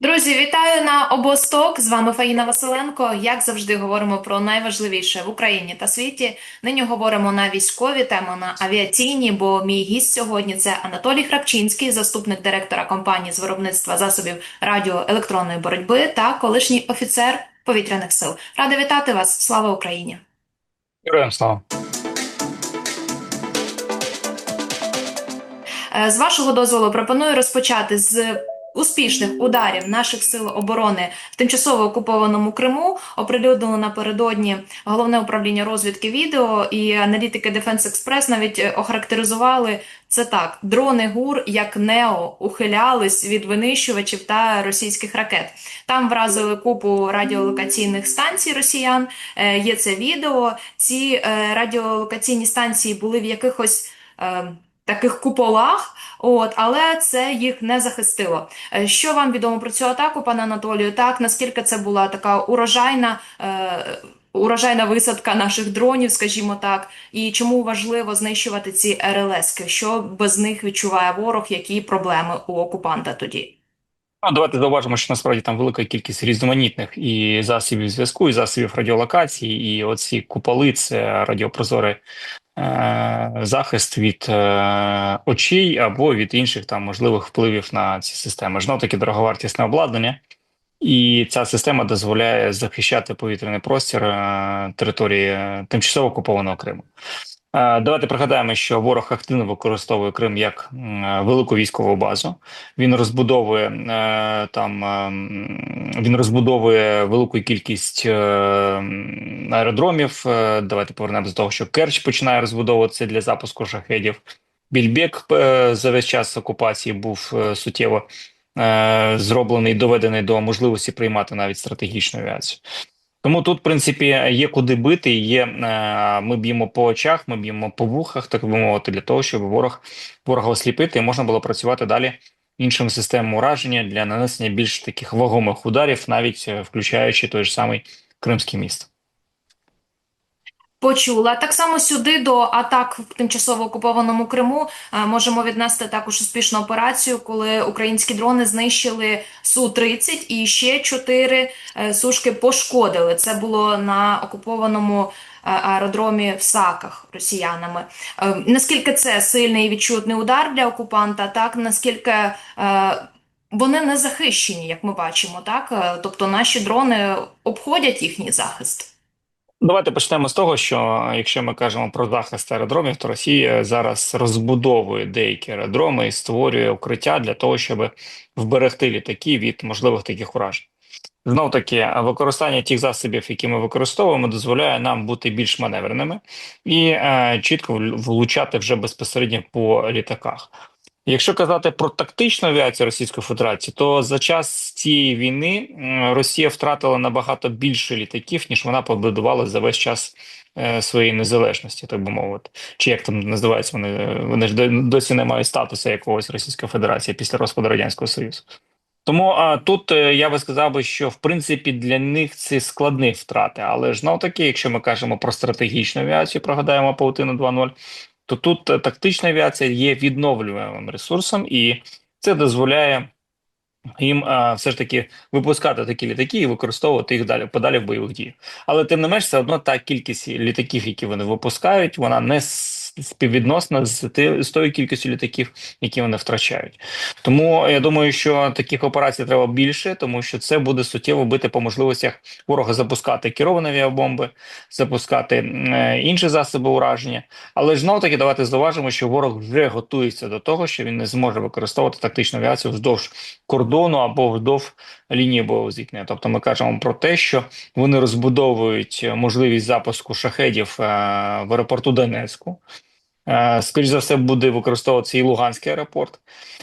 Друзі, вітаю на обосток. З вами Фаїна Василенко. Як завжди, говоримо про найважливіше в Україні та світі. Нині говоримо на військові теми, на авіаційні, бо мій гість сьогодні це Анатолій Храпчинський, заступник директора компанії з виробництва засобів радіоелектронної боротьби та колишній офіцер повітряних сил. Рада вітати вас! Слава Україні! Героям слава. Е, З вашого дозволу пропоную розпочати з успішних ударів наших сил оборони в тимчасово окупованому Криму. Оприлюднило напередодні головне управління розвідки відео і аналітики Defense Express навіть е, охарактеризували це так: дрони ГУР як Нео ухилялись від винищувачів та російських ракет. Там вразили купу радіолокаційних станцій росіян. Е, Є це відео. Ці е, радіолокаційні станції були в якихось. Таких куполах, от, але це їх не захистило. Е, Що вам відомо про цю атаку, пане Анатолію? Так, наскільки це була така урожайна, е, урожайна висадка наших дронів, скажімо так, і чому важливо знищувати ці РЛСки? Що без них відчуває ворог, які проблеми у окупанта тоді? Ну, давайте зауважимо, що насправді там велика кількість різноманітних і засобів зв'язку, і засобів радіолокації, і оці куполи це радіопрозорий е, захист від е, очей або від інших там можливих впливів на ці системи. Жно таки дороговартісне обладнання, і ця система дозволяє захищати повітряний простір е, території е, тимчасово окупованого Криму. Е, Давайте пригадаємо, що ворог активно використовує Крим як велику військову базу. Він розбудовує е, там е, він розбудовує велику кількість е, аеродромів. Е, Давайте повернемося до того, що Керч починає розбудовуватися для запуску шахедів. Більбек е, за весь час окупації був е, суттєво е, зроблений, доведений до можливості приймати навіть стратегічну авіацію. Тому тут, в принципі, є куди бити. Є е, ми б'ємо по очах, ми б'ємо по вухах, так би мовити, для того, щоб ворог ворога осліпити, і можна було працювати далі іншими системами ураження для нанесення більш таких вагомих ударів, навіть е, включаючи той ж самий Кримський міст. Почула. Так само сюди до атак в тимчасово окупованому Криму е, можемо віднести також успішну операцію, коли українські дрони знищили Су-30 і ще чотири е, сушки пошкодили. Це було на окупованому е, аеродромі в Саках росіянами. Наскільки це сильний і відчутний удар для окупанта, так наскільки вони не захищені, як ми бачимо, так? Тобто наші дрони обходять їхній захист. Давайте почнемо з того, що якщо ми кажемо про захист аеродромів, то Росія зараз розбудовує деякі аеродроми і створює укриття для того, щоб вберегти літаки від можливих таких уражень. Знов таки, використання тих засобів, які ми використовуємо, дозволяє нам бути більш маневреними і е, чітко вл- влучати вже безпосередньо по літаках. Якщо казати про тактичну авіацію Російської Федерації, то за час цієї війни Росія втратила набагато більше літаків, ніж вона побудувала за весь час е, своєї незалежності, так би мовити. Чи як там називаються вони? е, Вони ж досі не мають статусу якогось Російської Федерації після розпаду Радянського Союзу. Тому а, тут е, я би сказав би, що в принципі для них це складні втрати. Але ж знов таки, якщо ми кажемо про стратегічну авіацію, прогадаємо паутину 2.0, то тут е, тактична авіація є відновлюваним ресурсом, і це дозволяє їм а, все ж таки випускати такі літаки і використовувати їх далі подалі в бойових діях. Але тим не менш, все одно та кількість літаків, які вони випускають, вона не співвідносна з, з тою кількістю літаків, які вони втрачають. Тому я думаю, що таких операцій треба більше, тому що це буде суттєво бити по можливостях ворога запускати керовані авіабомби, запускати е, інші засоби ураження. Але ж знов таки давайте зауважимо, що ворог вже готується до того, що він не зможе використовувати тактичну авіацію вздовж кордону або вздовж лінії бойового зіткнення. Тобто ми кажемо про те, що вони розбудовують можливість запуску шахедів е, в аеропорту Донецьку. Е, Скоріше за все, буде використовуватися і Луганський аеропорт.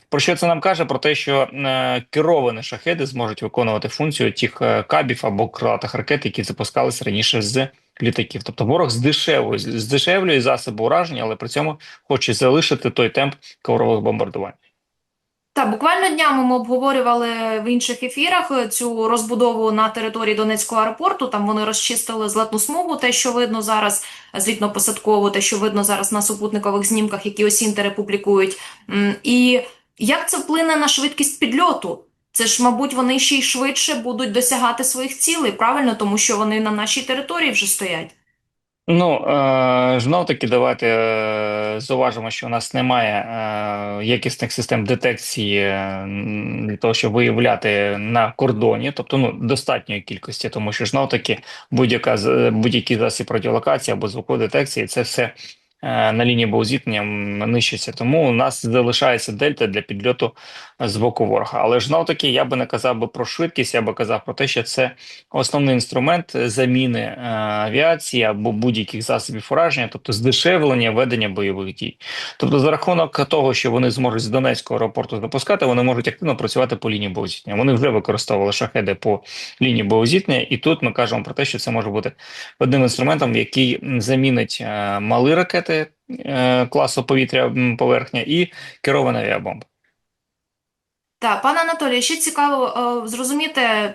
Про що це нам каже? Про те, що е, керовані шахеди зможуть виконувати функцію тих е, кабів або крилатих ракет, які запускалися раніше з літаків. Тобто ворог здешевлює, здешевлює засоби ураження, але при цьому хоче залишити той темп коврових бомбардувань. Так, буквально днями ми обговорювали в інших ефірах е, цю розбудову на території Донецького аеропорту. Там вони розчистили злетну смугу, те, що видно зараз, е, злітно-посадкову, те, що видно зараз на супутникових знімках, які осінтери публікують. І як це вплине на швидкість підльоту Це ж, мабуть, вони ще й швидше будуть досягати своїх цілей, правильно, тому що вони на нашій території вже стоять. Ну, е, знов таки, давайте е, зауважимо, що у нас немає е, якісних систем детекції для того, щоб виявляти на кордоні, тобто ну, достатньої кількості, тому що знов таки будь-яка будь-який засіб радіолокації або звукової детекції це все на лінії боузіткнення нищиться. Тому у нас залишається дельта для підльоту з боку ворога. Але ж знов таки, я би не казав би про швидкість, я би казав про те, що це основний інструмент заміни е, авіації або будь-яких засобів ураження, тобто здешевлення ведення бойових дій. Тобто, за рахунок того, що вони зможуть з Донецького аеропорту запускати, вони можуть активно працювати по лінії боєзіткнення. Вони вже використовували шахеди по лінії боєзіткнення, і тут ми кажемо про те, що це може бути одним інструментом, який замінить е, малі ракети е, класу повітря поверхня і керовані авіабомби. Так, пане Анатолію, ще цікаво е, зрозуміти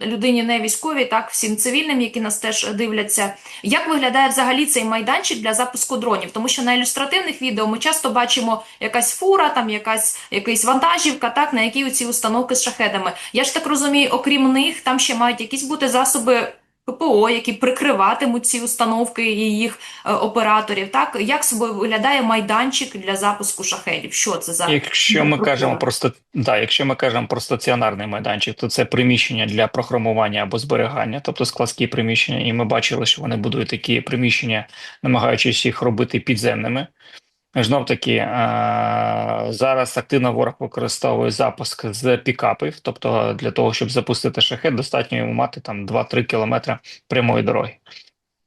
людині не військовій, так, всім цивільним, які нас теж дивляться, як виглядає взагалі цей майданчик для запуску дронів? Тому що на ілюстративних відео ми часто бачимо якась фура, там якась якась вантажівка, так, на якій ці установки з шахедами. Я ж так розумію, окрім них, там ще мають якісь бути засоби. ППО, які прикриватимуть ці установки і їх е, операторів, так як собою виглядає майданчик для запуску шахедів? Що це за Якщо ми кажемо про ста- да, якщо ми кажемо про стаціонарний майданчик, то це приміщення для програмування або зберігання, тобто складські приміщення, і ми бачили, що вони будують такі приміщення, намагаючись їх робити підземними. Знов таки е, зараз активно ворог використовує запуск з пікапів, тобто для того, щоб запустити шахет, достатньо йому мати там 2-3 кілометри прямої дороги.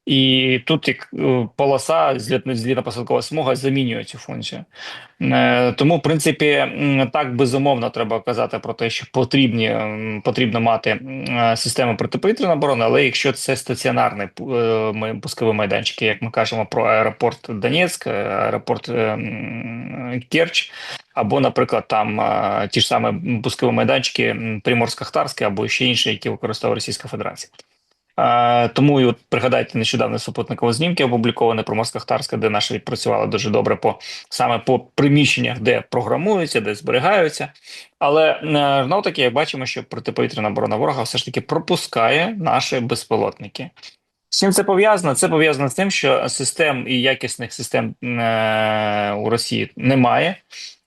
І тут як е, полоса злітно- злітно-посадкова смуга замінює цю функцію. Е, Тому, в принципі, так безумовно треба казати про те, що потрібні потрібно мати е, систему протиповітряної оборони, але якщо це стаціонарний пусковий майданчик, як ми кажемо про аеропорт Донецьк, аеропорт Керч, або, наприклад, там ті ж самі пускові майданчики Приморсько-Хтарське або ще інші, які використовує Російська Федерація. Тому і от пригадайте нещодавно супутникові знімки опубліковані про Москва-Хтарська, де наші відпрацювали дуже добре по саме по приміщеннях, де програмуються, де зберігаються. Але е, знов таки, як бачимо, що протиповітряна оборона ворога все ж таки пропускає наші безпілотники. З чим це пов'язано? Це пов'язано з тим, що систем і якісних систем е, у Росії немає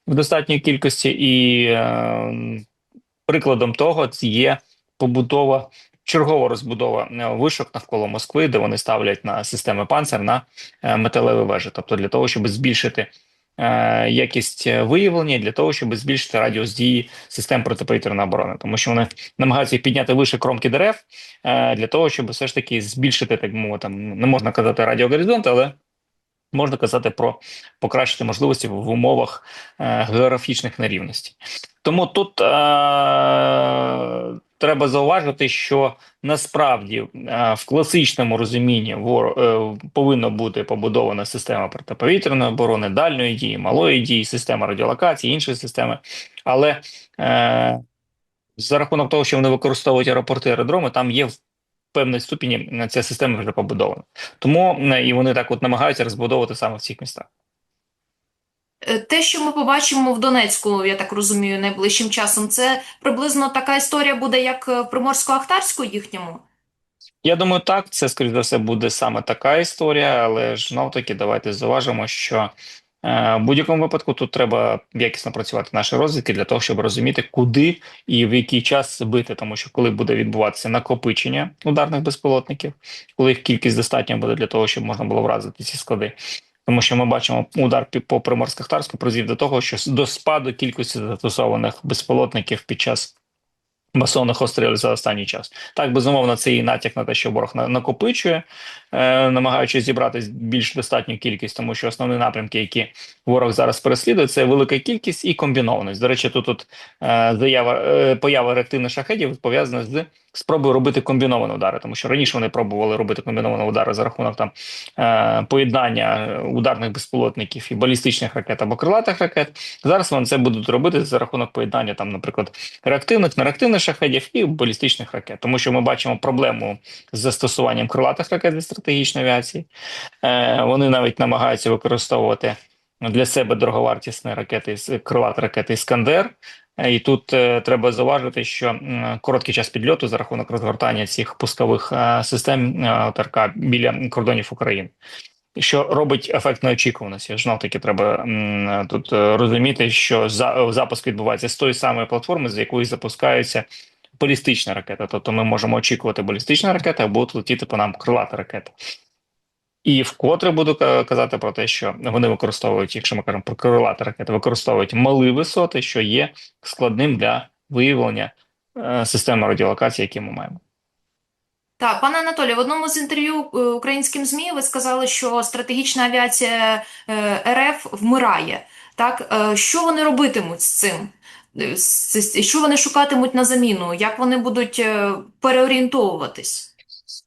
в достатній кількості, і е, прикладом того є побудова чергова розбудова е, вишок навколо Москви, де вони ставлять на системи панцир на е, металеві вежі, тобто для того, щоб збільшити е, якість виявлення, для того, щоб збільшити радіус дії систем протиповітряної оборони, тому що вони намагаються підняти вище кромки дерев для того, щоб все ж таки збільшити, так мовити, не можна казати радіогоризонт, але можна казати про покращити можливості в умовах географічних нерівностей. Тому тут е, треба зауважити, що насправді е, в класичному розумінні е, повинна бути побудована система протиповітряної оборони, дальньої дії, малої дії, система радіолокації, інші системи. Але е, за рахунок того, що вони використовують аеропорти аеродроми, там є в певній ступені ця система вже побудована. Тому і вони так от намагаються розбудовувати саме в цих містах. Е, Те, що ми побачимо в Донецьку, я так розумію, найближчим часом, це приблизно така історія буде, як е, в Приморсько-Ахтарську їхньому. Я думаю, так, це, скоріш за все, буде саме така історія, але ж знов таки давайте зауважимо, що е, в будь-якому випадку тут треба якісно працювати наші розвідки для того, щоб розуміти, куди і в який час бити, тому що коли буде відбуватися накопичення ударних безпілотників, коли їх кількість достатня буде для того, щоб можна було вразити ці склади. Тому що ми бачимо, удар по Приморсько-Хтарську призвів до того, що до спаду кількості застосованих безпілотників під час масовних обстрілів за останній час. Так, безумовно, це і натяк на те, що ворог накопичує, е, намагаючись зібрати більш достатню кількість, тому що основні напрямки, які ворог зараз переслідує, це велика кількість і комбінованість. До речі, тут, тут е, заява е, поява реактивних шахедів пов'язана з спробою робити комбіновані удари, тому що раніше вони пробували робити комбіновані удари за рахунок там е, поєднання ударних безпілотників і балістичних ракет або крилатих ракет. Зараз вони це будуть робити за рахунок поєднання, там, наприклад, реактивних, нереактивних шахедів і балістичних ракет, тому що ми бачимо проблему з застосуванням крилатих ракет для стратегічної авіації. Е, вони навіть намагаються використовувати для себе дороговартісні ракети з крилаті ракети Іскандер. Е, І тут е, треба зауважити, що короткий час підльоту за рахунок розгортання цих пускових е, систем е, ОТРК біля кордонів України. Що робить ефект неочікуваності? Знов таки треба м, тут розуміти, що за, запуск відбувається з тої самої платформи, з якої запускаються балістична ракета. Тобто ми можемо очікувати балістична ракета, або летіти по нам крилата ракета. І вкотре буду казати про те, що вони використовують, якщо ми кажемо про крилаті ракети, використовують малі висоти, що є складним для виявлення е, системи радіолокації, які ми маємо. Так, пане Анатолію, в одному з інтерв'ю е, українським ЗМІ ви сказали, що стратегічна авіація е, РФ вмирає. Так, Е, що вони робитимуть з цим? Е, Що вони шукатимуть на заміну? Як вони будуть е, переорієнтовуватись?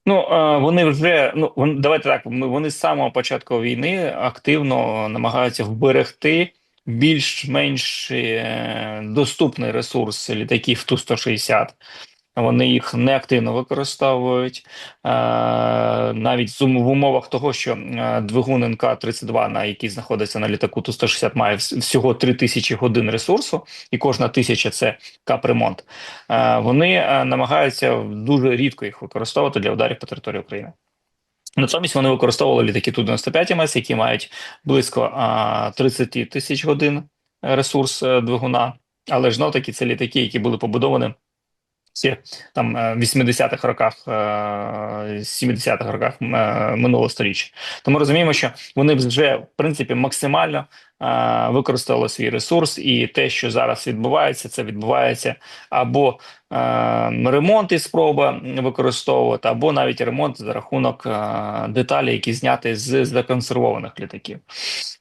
Ну е, вони вже ну давайте так. Вони з самого початку війни активно намагаються вберегти більш-менш е, доступний ресурс літаків Ту 160 Вони їх неактивно використовують е, навіть в умовах того, що е, двигун НК-32, на який знаходиться на літаку Ту-160, має вс- всього 3000 годин ресурсу, і кожна тисяча це капремонт. Е, Вони намагаються дуже рідко їх використовувати для ударів по території України. Натомість вони використовували літаки Ту-95 МС, які мають близько а, 30 тисяч годин ресурс двигуна, але ж таки це літаки, які були побудовані ще там е, 80-х роках, е, 70-х роках е, минулого століття. Тому розуміємо, що вони вже в принципі максимально використали свій ресурс, і те, що зараз відбувається, це відбувається або ремонт і спроба використовувати, або навіть ремонт за рахунок деталей, які зняті з законсервованих літаків.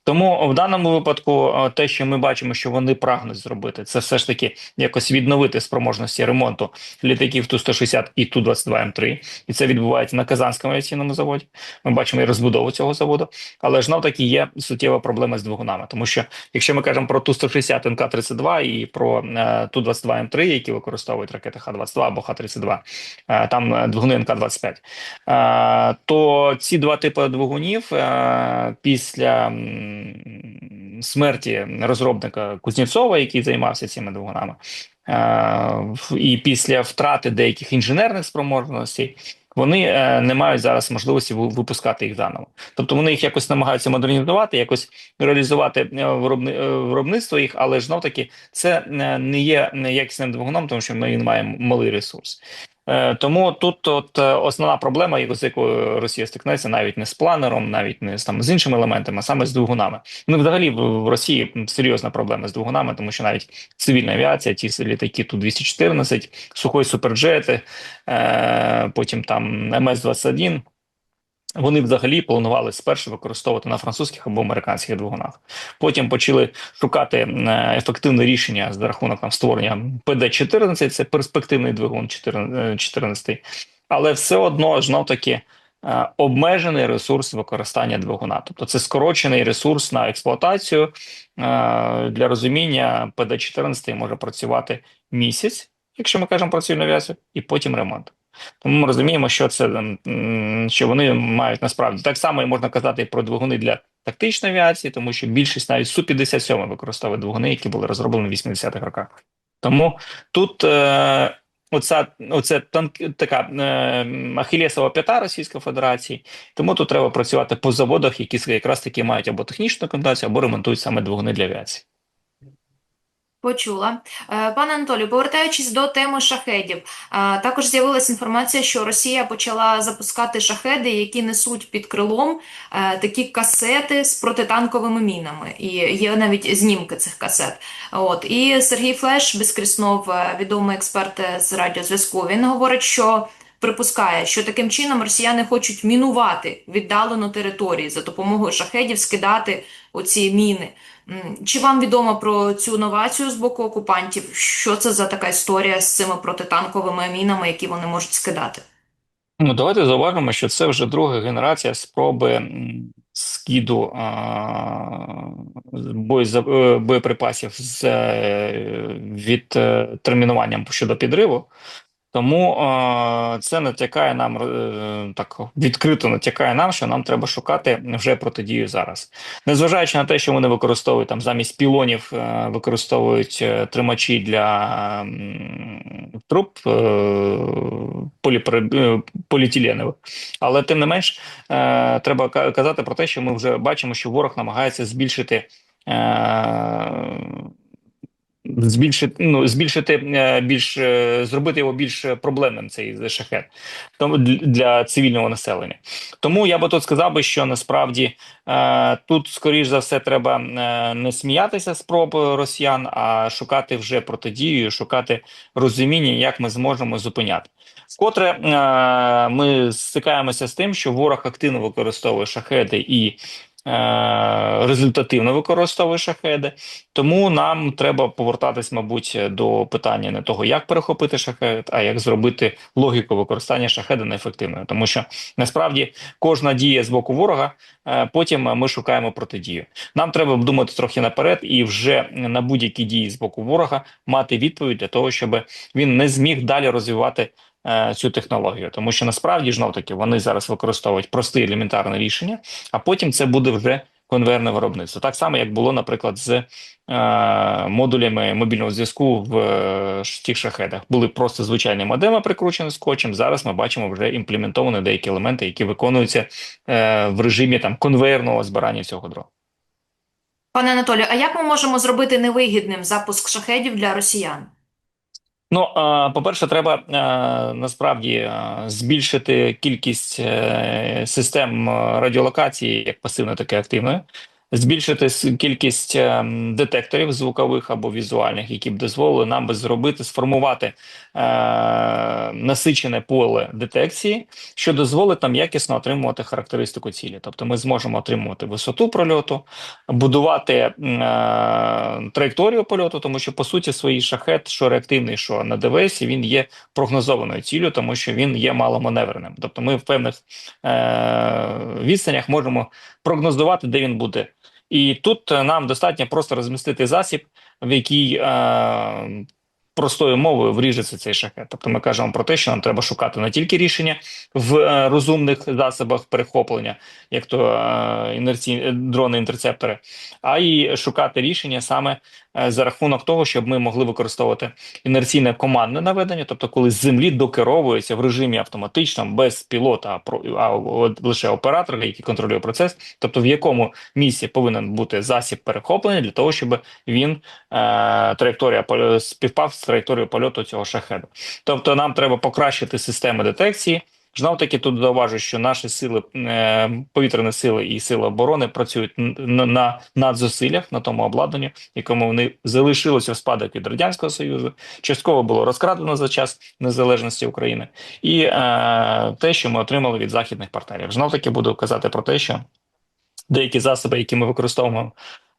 Тому в даному випадку те, що ми бачимо, що вони прагнуть зробити, це все ж таки якось відновити спроможності ремонту літаків Ту-160 і Ту-22М3. І це відбувається на Казанському авіаційному заводі. Ми бачимо і розбудову цього заводу, але ж знов таки є суттєва проблема з двигунами, тому що якщо ми кажемо про Ту-160 НК-32 і про е, Ту-22М3, які використовують ракети Х-22 або Х-32, е, там е, двигуни НК-25, е, то ці два типи двигунів після м, смерті розробника Кузнєцова, який займався цими двигунами, і після втрати деяких інженерних спроможностей. Вони е, не мають зараз можливості ви- випускати їх заново. Тобто вони їх якось намагаються модернізувати, якось реалізувати е, е, виробництво їх, але знов таки це не є якісним двигуном, тому що ми маємо малий ресурс. Е, Тому тут от е, основна проблема, з якою Росія стикнеться, навіть не з планером, навіть не з там з іншими елементами, а саме з двигунами. Ну, взагалі, в Росії серйозна проблема з двигунами, тому що навіть цивільна авіація, ті літаки ту 214 сухої суперджети, е, потім там МС-21, вони взагалі планували спершу використовувати на французьких або американських двигунах. Потім почали шукати е, ефективне рішення за рахунок там створення ПД-14, це перспективний двигун 14, але все одно знов таки е, обмежений ресурс використання двигуна. Тобто це скорочений ресурс на експлуатацію. Е, Для розуміння ПД-14 може працювати місяць, якщо ми кажемо про цивільну авіацію, і потім ремонт. Тому ми розуміємо, що це що вони мають насправді так само і можна казати про двигуни для тактичної авіації, тому що більшість навіть су 57 використовує двигуни, які були розроблені в 80-х роках. Тому тут е, оця, оце танк, така е, ахілєсова п'ята Російської Федерації. Тому тут треба працювати по заводах, які якраз таки мають або технічну документацію, або ремонтують саме двигуни для авіації. Почула. Е, Пане Анатолію, повертаючись до теми шахедів, е, також з'явилася інформація, що Росія почала запускати шахеди, які несуть під крилом е, такі касети з протитанковими мінами. І є навіть знімки цих касет. От. І Сергій Флеш, Безкріснов, відомий експерт з радіозв'язку, він говорить, що припускає, що таким чином росіяни хочуть мінувати віддалену територію за допомогою шахедів, скидати оці міни. Чи вам відомо про цю новацію з боку окупантів? Що це за така історія з цими протитанковими мінами, які вони можуть скидати? Ну, давайте зауважимо, що це вже друга генерація спроби скиду е, боєприпасів з е, від е, щодо підриву. Тому е, це натякає нам е, так відкрито натякає нам, що нам треба шукати вже протидію зараз. Незважаючи на те, що вони використовують там замість пілонів, е, використовують е, тримачі для м, труб е, е, поліетиленових. Але тим не менш, е, треба казати про те, що ми вже бачимо, що ворог намагається збільшити. Е, збільшити, ну, збільшити е, більш е, зробити його більш проблемним цей шахет тому для, цивільного населення. Тому я би тут сказав би, що насправді е, тут, скоріш за все, треба не сміятися з проб росіян, а шукати вже протидію, шукати розуміння, як ми зможемо зупиняти. Вкотре ми стикаємося з тим, що ворог активно використовує шахеди і результативно використовує шахеди. Тому нам треба повертатись, мабуть, до питання не того, як перехопити шахет, а як зробити логіку використання шахеда неефективною. Тому що насправді кожна дія з боку ворога, е, потім ми шукаємо протидію. Нам треба думати трохи наперед і вже на будь-які дії з боку ворога мати відповідь для того, щоб він не зміг далі розвивати. Е, Цю технологію, тому що насправді знов таки вони зараз використовують просте елементарне рішення, а потім це буде вже конвейерне виробництво. Так само, як було, наприклад, з е, модулями мобільного зв'язку в е, тих шахедах. Були просто звичайні модеми прикручені скотчем. Зараз ми бачимо вже імплементовані деякі елементи, які виконуються е, в режимі там конвейерного збирання цього дрона. Пане Анатолію, а як ми можемо зробити невигідним запуск шахедів для росіян? Ну, по-перше, треба насправді збільшити кількість е, систем е, радіолокації, як пасивної, так і активної, збільшити кількість е, детекторів звукових або візуальних, які б дозволили нам би зробити, сформувати е, насичене поле детекції, що дозволить нам якісно отримувати характеристику цілі. Тобто ми зможемо отримувати висоту прольоту, будувати е, траєкторію польоту, тому що по суті свій шахет, що реактивний, що на ДВС, він є прогнозованою ціллю, тому що він є маломаневреним. Тобто ми в певних е, відстанях можемо прогнозувати, де він буде. І тут е, нам достатньо просто розмістити засіб, в який е, простою мовою вріжеться цей шахет. Тобто ми кажемо про те, що нам треба шукати не тільки рішення в е, розумних засобах перехоплення, як то е, інерці... дрони-інтерцептори, а й шукати рішення саме за рахунок того, щоб ми могли використовувати інерційне командне наведення, тобто коли з землі докеровується в режимі автоматичному, без пілота, а, лише оператор, який контролює процес, тобто в якому місці повинен бути засіб перехоплення для того, щоб він е, траєкторія співпав з траєкторією польоту цього шахеду. Тобто нам треба покращити системи детекції. Знов таки тут зауважу, що наші сили е, повітряні сили і сили оборони працюють на надзусиллях на тому обладнанні, якому вони залишилося в спадок від радянського союзу. Частково було розкрадено за час незалежності України, і е, те, що ми отримали від західних партнерів. Знов таки буду казати про те, що деякі засоби, які ми використовуємо.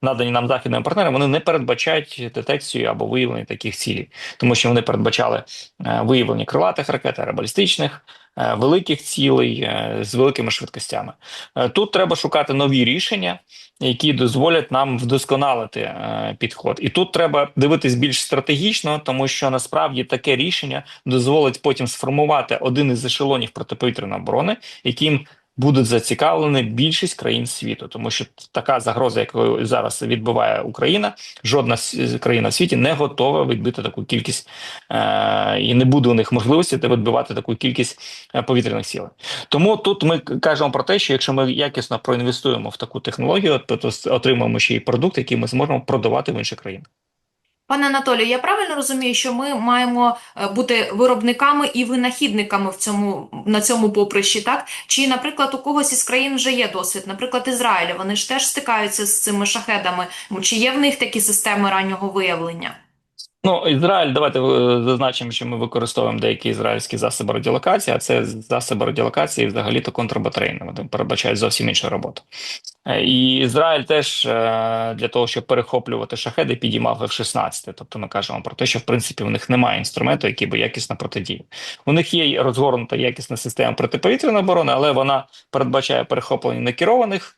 Надані нам західними партнерами, вони не передбачають детекцію або виявлення таких цілей, тому що вони передбачали е, виявлення крилатих ракет, аеробалістичних, великих цілей е, з великими швидкостями. Е, Тут треба шукати нові рішення, які дозволять нам вдосконалити е, підход. І тут треба дивитись більш стратегічно, тому що насправді таке рішення дозволить потім сформувати один із ешелонів протиповітряної оборони, яким будуть зацікавлені більшість країн світу, тому що така загроза, якою зараз відбуває Україна, жодна країна в світі не готова відбити таку кількість е, і не буде у них можливості відбивати таку кількість е, повітряних сил. Тому тут ми кажемо про те, що якщо ми якісно проінвестуємо в таку технологію, то отримаємо ще й продукт, який ми зможемо продавати в інші країни. Пане Анатолію, я правильно розумію, що ми маємо е, бути виробниками і винахідниками в цьому на цьому поприщі, так? Чи, наприклад, у когось із країн вже є досвід, наприклад, Ізраїля, вони ж теж стикаються з цими шахедами. Чи є в них такі системи раннього виявлення? Ну, Ізраїль, давайте е, зазначимо, що ми використовуємо деякі ізраїльські засоби радіолокації, а це засоби радіолокації взагалі-то контрбатарейні, вони передбачають зовсім іншу роботу. Е, І Ізраїль теж е, для того, щоб перехоплювати шахеди, підіймав F-16. Тобто ми кажемо про те, що в принципі у них немає інструменту, який би якісно протидіяв. У них є розгорнута якісна система протиповітряної оборони, але вона передбачає перехоплення некерованих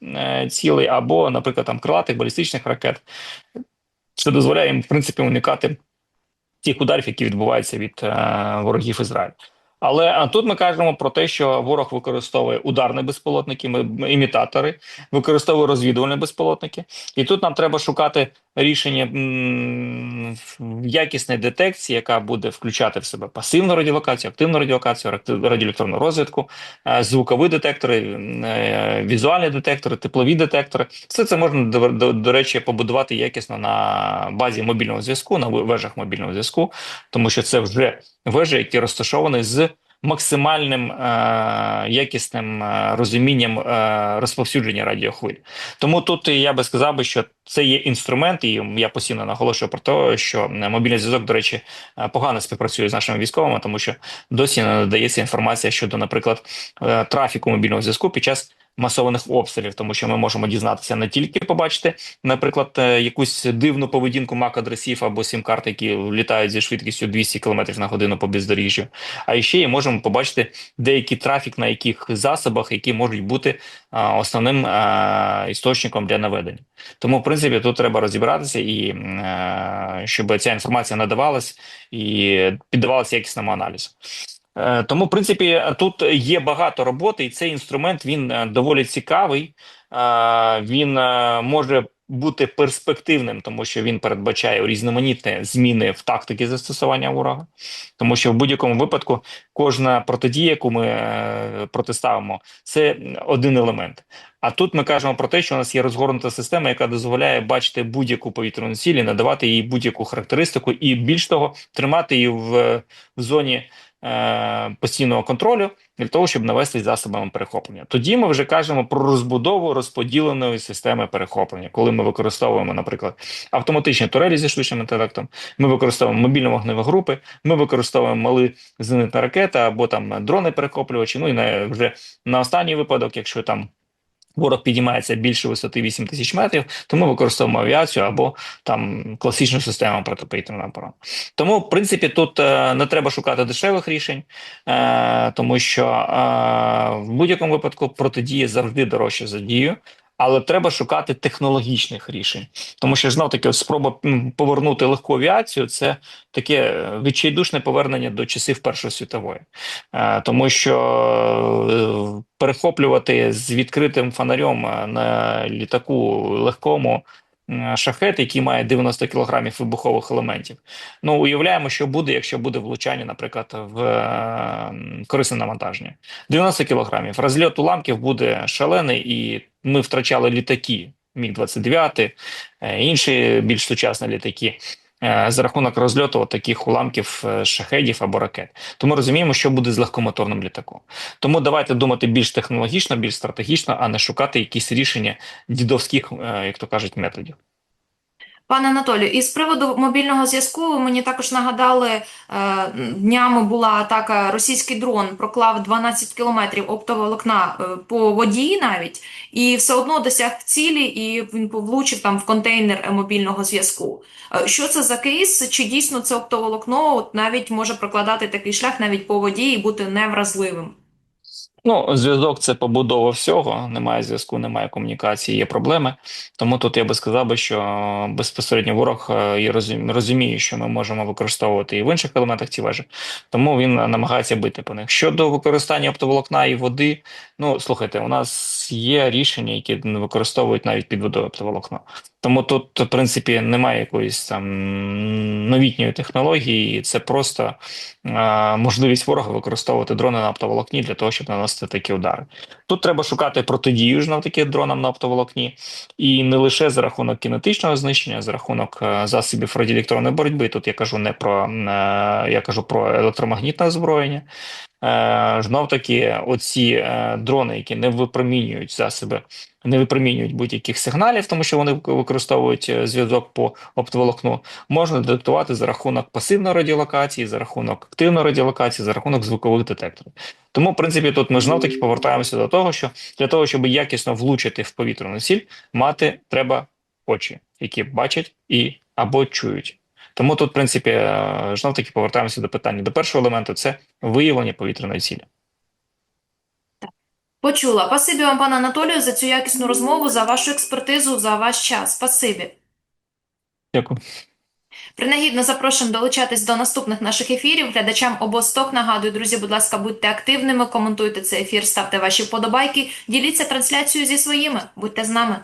цілей або, наприклад, там крилатих балістичних ракет, що дозволяє їм в принципі уникати тих ударів, які відбуваються від е, ворогів Ізраїлю. Але тут ми кажемо про те, що ворог використовує ударні безпілотники, імітатори, використовує розвідувальні безпілотники, і тут нам треба шукати рішення якісної детекції, яка буде включати в себе пасивну радіолокацію, активну радіолокацію, радіоелектронну розвідку, звукові детектори, е, візуальні детектори, теплові детектори. Все це можна до, до речі побудувати якісно на базі мобільного зв'язку, на вежах мобільного зв'язку, тому що це вже вежі, які розташовані з максимальним е, якісним е, розумінням е, розповсюдження радіохвиль. Тому тут я би сказав би, що це є інструмент, і я постійно наголошую про те, що мобільний зв'язок, до речі, е, погано співпрацює з нашими військовими, тому що досі не надається інформація щодо, наприклад, е, трафіку мобільного зв'язку під час. Масованих обстрілів, тому що ми можемо дізнатися не тільки побачити, наприклад, е, якусь дивну поведінку MAC-адресів або сім-карт, які літають зі швидкістю 200 км на годину по бездоріжжю, а ще й можемо побачити деякий трафік на яких засобах, які можуть бути а, основним а, істочником для наведення. Тому, в принципі, тут треба розібратися і щоб ця інформація надавалась і піддавалася якісному аналізу. Е, Тому, в принципі, тут є багато роботи, і цей інструмент він е, доволі цікавий. Е, Він може бути перспективним, тому що він передбачає різноманітні зміни в тактиці застосування ворога. Тому що в будь-якому випадку кожна протидія, яку ми протиставимо, це один елемент. А тут ми кажемо про те, що у нас є розгорнута система, яка дозволяє бачити будь-яку повітряну ціль, і надавати їй будь-яку характеристику, і більш того, тримати її в, в зоні постійного контролю для того, щоб навести засобами перехоплення. Тоді ми вже кажемо про розбудову розподіленої системи перехоплення, коли ми використовуємо, наприклад, автоматичні турелі зі штучним інтелектом, ми використовуємо мобільно вогневі групи, ми використовуємо мали зенитна ракета або там дрони перехоплювачі. Ну і на вже на останній випадок, якщо там. Ворог підіймається більше висоти 8 тисяч метрів, тому використовуємо авіацію або там класичну систему протиповітряної оборони. Тому, в принципі, тут е, не треба шукати дешевих рішень, е, тому що е, в будь-якому випадку протидія завжди дорожча за дію. Але треба шукати технологічних рішень, тому що знов таки спроба повернути легку авіацію це таке е, відчайдушне повернення до часів Першої світової, Е, тому що е, перехоплювати з відкритим фонарем на літаку легкому шахет, який має 90 кілограмів вибухових елементів. Ну уявляємо, що буде, якщо буде влучання, наприклад, в е, корисне навантаження. 90 кілограмів. Розльот уламків буде шалений, і ми втрачали літаки. Міг 29 е, інші більш сучасні літаки за рахунок розльоту таких уламків е, шахедів або ракет. Тому розуміємо, що буде з легкомоторним літаком. Тому давайте думати більш технологічно, більш стратегічно, а не шукати якісь рішення дідовських, е, як то кажуть, методів. Пане Анатолію, і з приводу мобільного зв'язку мені також нагадали, е, днями була атака, російський дрон проклав 12 кілометрів оптоволокна е, по воді навіть, і все одно досяг цілі, і він влучив там в контейнер е, мобільного зв'язку. Що це за кейс? Чи дійсно це оптоволокно навіть може прокладати такий шлях навіть по воді і бути невразливим? Ну, зв'язок це побудова всього. Немає зв'язку, немає комунікації, є проблеми. Тому тут я би сказав би, що безпосередньо ворог е, і розуміє, що ми можемо використовувати і в інших елементах ці вежі, тому він намагається бити по них. Щодо використання оптоволокна і води, ну слухайте, у нас є рішення, які не використовують навіть під водою оптоволокно. Тому тут, в принципі, немає якоїсь там новітньої технології, це просто е, можливість ворога використовувати дрони на оптоволокні для того, щоб наносити такі удари. Тут треба шукати протидію ж на таких дронам на оптоволокні, і не лише за рахунок кінетичного знищення, а за рахунок е, засобів радіоелектронної боротьби. Тут я кажу не про е, я кажу про електромагнітне озброєння. Е, Знов таки, оці е, дрони, які не випромінюють засоби, не випромінюють будь-яких сигналів, тому що вони використовують е, зв'язок по оптоволокну, можна детектувати за рахунок пасивної радіолокації, за рахунок активної радіолокації, за рахунок звукових детекторів. Тому, в принципі, тут ми знов таки повертаємося до того, що для того, щоб якісно влучити в повітряну ціль, мати треба очі, які бачать і або чують. Тому тут, в принципі, е, знов таки повертаємося до питання. До першого елементу це виявлення повітряної цілі. Почула. Спасибі вам, пане Анатолію, за цю якісну розмову, за вашу експертизу, за ваш час. Спасибі. Дякую. Принагідно запрошуємо долучатись до наступних наших ефірів. Глядачам обосток нагадую, друзі, будь ласка, будьте активними, коментуйте цей ефір, ставте ваші вподобайки, діліться трансляцією зі своїми. Будьте з нами.